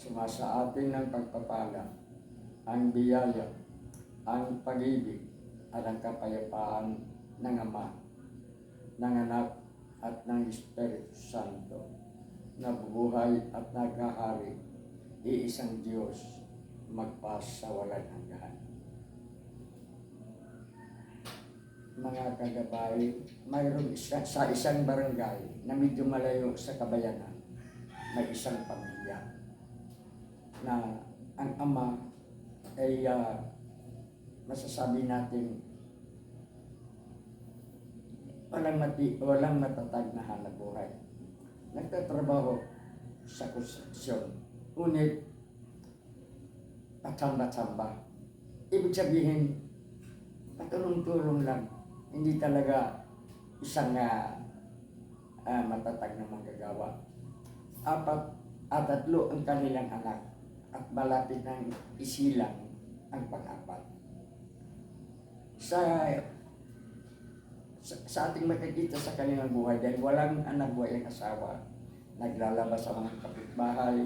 Sumasa atin ng pagpapala, ang biyaya, ang pag-ibig, at ang kapayapaan ng Ama, ng Anak, at ng Espiritu Santo, na bubuhay at naghahari, iisang Diyos, magpas sa walang hanggan. Mga kagabay, mayroon isa, sa isang barangay na medyo malayo sa kabayanan, may isang pamilya na ang ama ay ah, masasabi natin walang, mati, walang matatag na hanap buhay. Nagtatrabaho sa konstruksyon. Ngunit, patsamba-tsamba. Ibig sabihin, patulong-tulong lang. Hindi talaga isang ah, ah, matatag na manggagawa. Apat at tatlo ang kanilang anak at malapit ng isilang ang pang-apat. Sa, sa, sa ating makikita sa kanilang buhay dahil walang anak buhay ang asawa, naglalabas sa mga kapitbahay,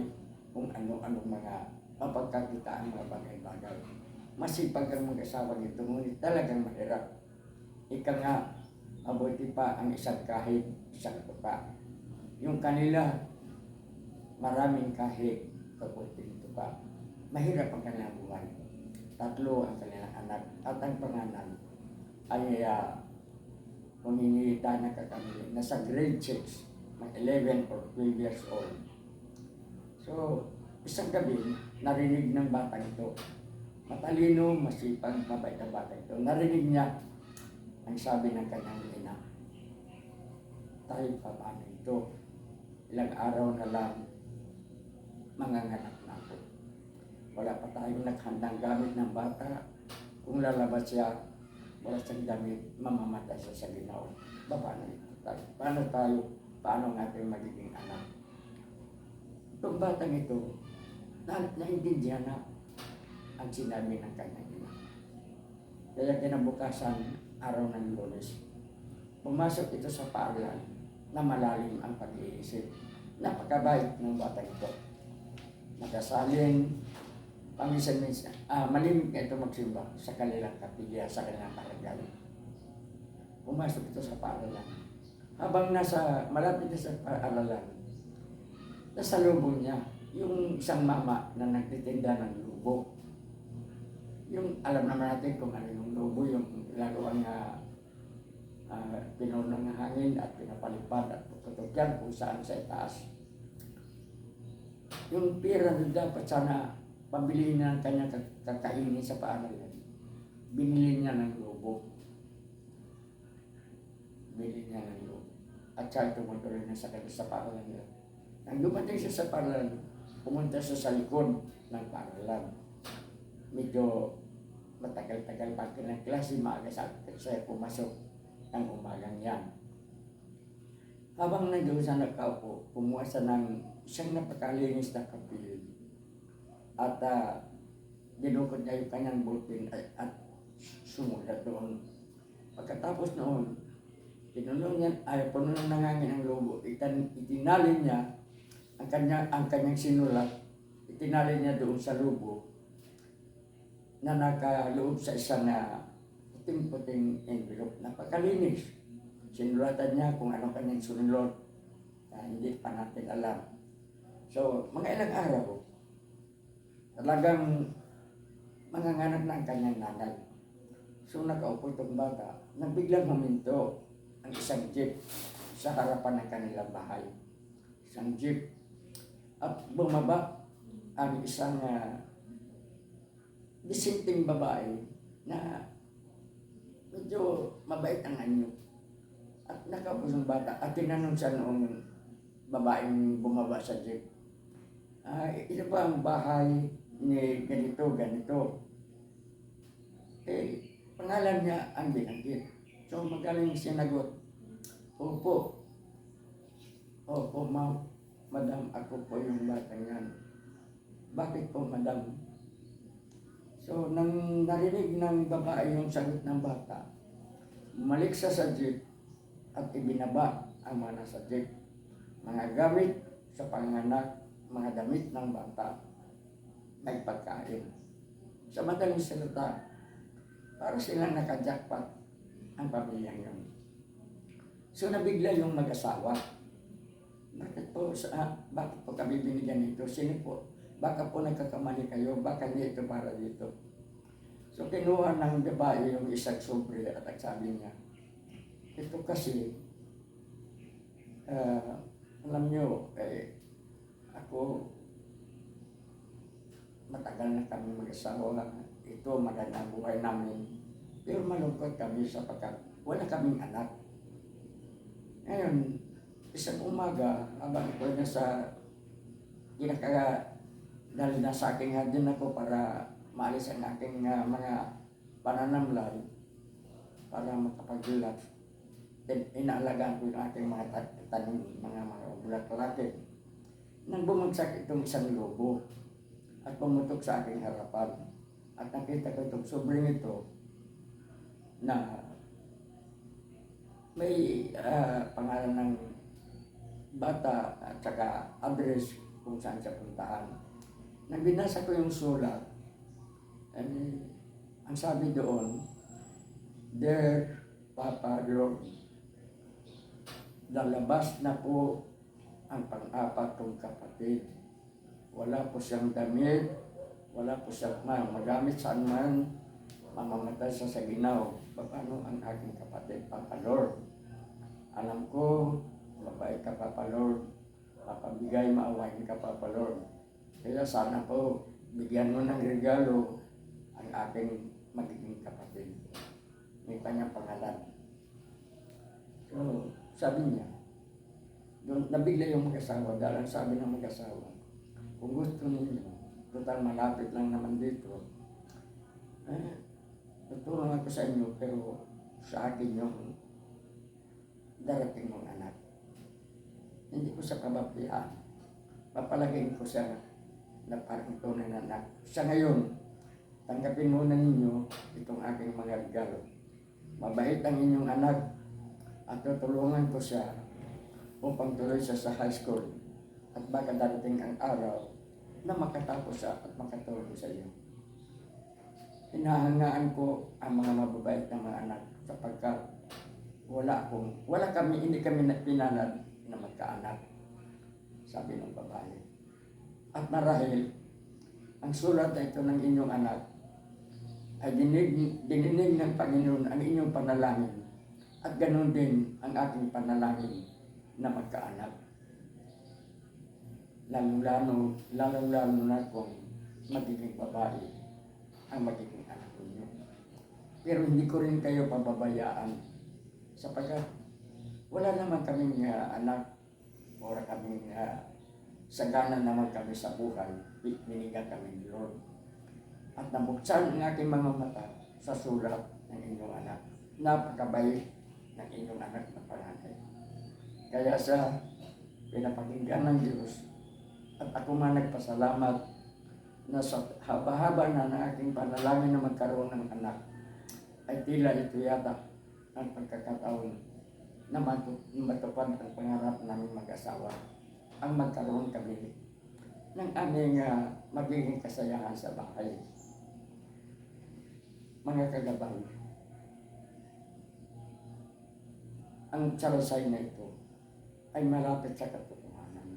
kung ano-anong mga mapagkakitaan mga bagay-bagay. Masipag ang mag-asawa nito, ngunit talagang mahirap. Ika nga, mabuti pa ang isang kahit, isang tupa. Yung kanila, maraming kahit, kapunting tupa. Mahirap ang kanilang buhay. Tatlo ang kanilang anak. At ang pangalan ay uh, maninita na kakamili. Nasa grade 6, mga 11 or 12 years old. So, isang gabi, narinig ng batang ito. Matalino, masipag, mabait ang bata ito. Narinig niya ang sabi ng kanyang ina. Tayo pa paano ito? Ilang araw na lang, manganganak na ako. Wala pa tayong naghandang gamit ng bata. Kung lalabas siya, wala siyang damit, mamamatay siya sa ginaw. Ba, paano ito tayo? Paano tayo? Paano ang magiging anak? Itong batang ito, na, naintindihan na ang sinabi ng kanyang ina. Kaya kinabukasan, araw ng lunes, pumasok ito sa paaralan na malalim ang pag-iisip. Napakabait ng batang ito. Nagasalin, paminsan-minsan, ah, malimit ito magsimba sa kanilang kapilya, sa kanilang barangay. Pumasok ito sa paaralan. Habang nasa, malapit na sa paaralan, nasa lubong niya, yung isang mama na nagtitinda ng lubo. Yung alam naman natin kung ano yung lubo, yung laruan na uh, pinuno ng hangin at pinapalipad at tutok yan kung saan sa itaas. Yung pera na dapat sana pambili na ng kanya kak- kakainin sa paaralan. Binili niya ng lubo. Binili niya ng lubo. At siya tumutuloy na sa kanya sa paaralan nila. Nang dumating siya sa paaralan, pumunta siya sa likod ng paaralan. Medyo matagal-tagal pa ng klase, maaga sa siya pumasok ng umagang yan. Habang nandoon siya nakaupo, kumuha siya ng isang napakalinis na kapil. At uh, dinukot niya yung kanyang butin at, at sumulat doon. Pagkatapos noon, tinulong niya, ay puno ng nangangin ang lobo, Itan, itinali niya ang, kanya, ang kanyang sinulat, itinali niya doon sa lubo na nakaloob sa isang uh, puting-puting envelope. Napakalinis. Sinulatan niya kung ano kanyang sunulot. Uh, hindi pa natin alam. So, mga ilang araw, talagang manganganak na ang kanyang nanay. So, nakaupo itong bata, nagbiglang huminto ang isang jeep sa harapan ng kanilang bahay. Isang jeep. At bumaba ang isang uh, disinteng babae na medyo mabait ang anyo. At nakaupo ng bata at tinanong siya noong babaeng bumaba sa jeep. ah, ito ba ang bahay ni ganito, ganito. Eh, pangalan niya ang binanggit. So magaling sinagot, Opo. Opo, ma'am. Madam, ako po yung batang yan. Bakit po, madam? So, nang narinig ng babae yung sagot ng bata, bumalik siya sa jeep at ibinaba ang mga nasa jeep. Mga gamit sa panganak, mga damit ng bata, may pagkain. Sa madaling salita, para silang nakajakpat ang pamilyang yun. So nabigla yung mag-asawa. Bakit po, sa, bakit po kami binigyan nito? Sino po? Baka po nagkakamali kayo, baka hindi ito para dito. So kinuha ng babae yung isang sobre at sabi niya, ito kasi, ah, alam nyo, eh, ako, matagal na kami mag-asawa. Ito, magandang buhay namin. Pero malungkot kami sapagkat wala kaming anak. Ngayon, isang umaga, habang ko na sa kinaka dahil nasa aking din ako para maalis ang aking ah, mga pananamlay para makapagbilat. Inaalagaan ko yung aking mga ta- tanim, mga mga bulat-latin. Nang bumagsak itong isang lobo at pumutok sa aking harapan. At nakita ko itong sobrang ito na may ah, pangalan ng bata at saka address kung saan siya puntahan. Nang binasa ko yung sulat, eh, ang sabi doon, Dear Papa Lord, lalabas na po ang pang-apat kong kapatid. Wala po siyang damit, wala po siyang ma- magamit saan man, mamamatay siya sa ginaw. Paano ang aking kapatid, Papa Lord? Alam ko, mabait ka, Papa Lord. Papabigay, maawain ka, Papa Lord. Kaya sana po, bigyan mo ng regalo ang aking magiging kapatid. May kanyang pangalan. So, sabi niya, doon, nabigla yung mag-asawa dahil sabi ng mag-asawa, kung gusto ninyo, total malapit lang naman dito, eh, tutulong ako sa inyo, pero sa akin yung darating mong anak. Hindi ko sa kabablihan. Papalagayin ko siya na parang tunay na anak. Sa ngayon, tanggapin muna ninyo itong aking mga regalo. Mabait ang inyong anak at tutulungan ko siya upang tuloy siya sa high school at baka darating ang araw na makatapos siya at makatulong sa iyo. Hinahangaan ko ang mga mababait na mga anak sapagkat wala akong, wala kami, hindi kami na- pinanad na magkaanak, sabi ng babae. At marahil, ang sulat na ito ng inyong anak ay dinig, dininig ng Panginoon ang inyong panalangin at ganun din ang aking panalangin na magkaanak. Lalong-lalo, lalong-lalo na kung magiging babae ang magiging anak ninyo. Pero hindi ko rin kayo pababayaan sapagkat wala naman kaming uh, anak o kaming uh, sagana naman kami sa buhay. Binigyan kami ni Lord. At nabuksan ang aking mga mata sa sulat ng inyong anak. Napakabait ng inyong anak na panganay. Kaya sa pinapakinggan ng Diyos at ako man nagpasalamat na sa haba-haba na ng aking panalangin na magkaroon ng anak ay tila ito yata ang pagkakataon na matu- na matupad ang pangarap namin mag-asawa ang magkaroon kami ng aming ah, magiging kasayahan sa bahay. Mga kagabay, ang salasay na ito ay malapit sa katotohanan.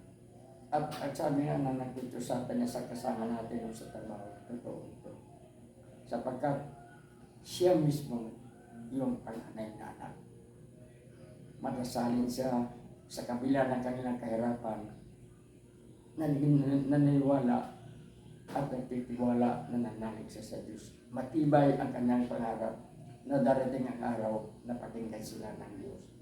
At, at sabi nga na nagpunto sa atin sa kasama natin sa trabaho, totoo ito. Sapagkat siya mismo yung panganay na anak. Madasalin siya sa kabila ng kanilang kahirapan, nan- naniniwala at nagtitiwala na nanalig siya sa Diyos. Matibay ang kanyang pangarap na darating ang araw na pakinggan sila ng Diyos.